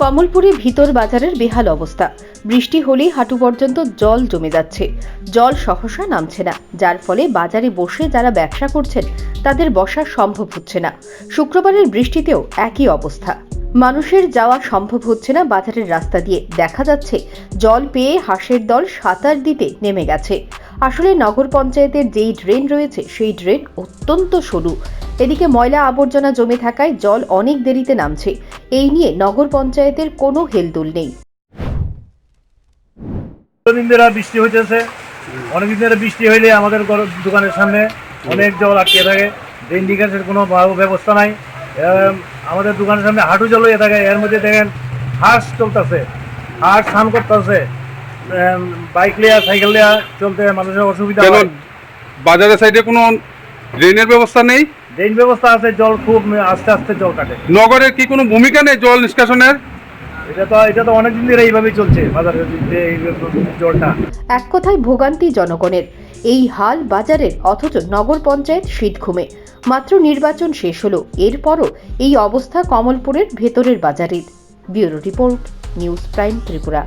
কমলপুরে ভিতর বাজারের বেহাল অবস্থা। বৃষ্টি হলেই হাঁটু পর্যন্ত জল জমে যাচ্ছে। জল সহসা নামছে না, যার ফলে বাজারে বসে যারা ব্যবসা করছেন, তাদের বসা সম্ভব হচ্ছে না। শুক্রবারের বৃষ্টিতেও একই অবস্থা। মানুষের যাওয়া সম্ভব হচ্ছে না বাজারের রাস্তা দিয়ে। দেখা যাচ্ছে, জল পেয়ে হাঁসের দল সাঁতার দিতে নেমে গেছে। আসলে নগর পঞ্চায়েতের যেই ড্রেন রয়েছে, সেই ড্রেন অত্যন্ত সরু। এদিকে ময়লা আবর্জনা জমে থাকায় জল অনেক দেরিতে নামছে। এই নিয়ে নগর পঞ্চায়েতের কোনো হেলদোল নেই। দিন ধরে বৃষ্টি হইতেছে। অনেকদিন ধরে বৃষ্টি হইলে আমাদের ঘর- দোকানের সামনে অনেক জল আটকে থাকে। ড্রেন নিকাশের কোনো ব্যবস্থা নাই। আমাদের দোকানের সামনে হাঁটু জল হয়ে থাকে। এর মধ্যে দেখেন হাঁস চলতেছে। হাঁস স্নান করতেছে। বাইক লিয়া সাইকেল লিয়া চলতে মানুষের অসুবিধা কেন বাজারের সাইডে কোনো ড্রেনের ব্যবস্থা নেই? ড্রেন ব্যবস্থা আছে জল খুব আস্তে আস্তে জল কাটে। নগরের কি কোনো ভূমিকা নেই জল নিষ্কাশনের? এটা তো এটা তো অনেকদিন ধরে এইভাবেই চলছে বাজারের জলটা। এক কথায় ভোগান্তি জনগণের। এই হাল বাজারের অথচ নগর পঞ্চায়েত শীত ঘুমে। মাত্র নির্বাচন শেষ হলো এরপরও এই অবস্থা কমলপুরের ভেতরের বাজারের। Bureau report news prime Tripura.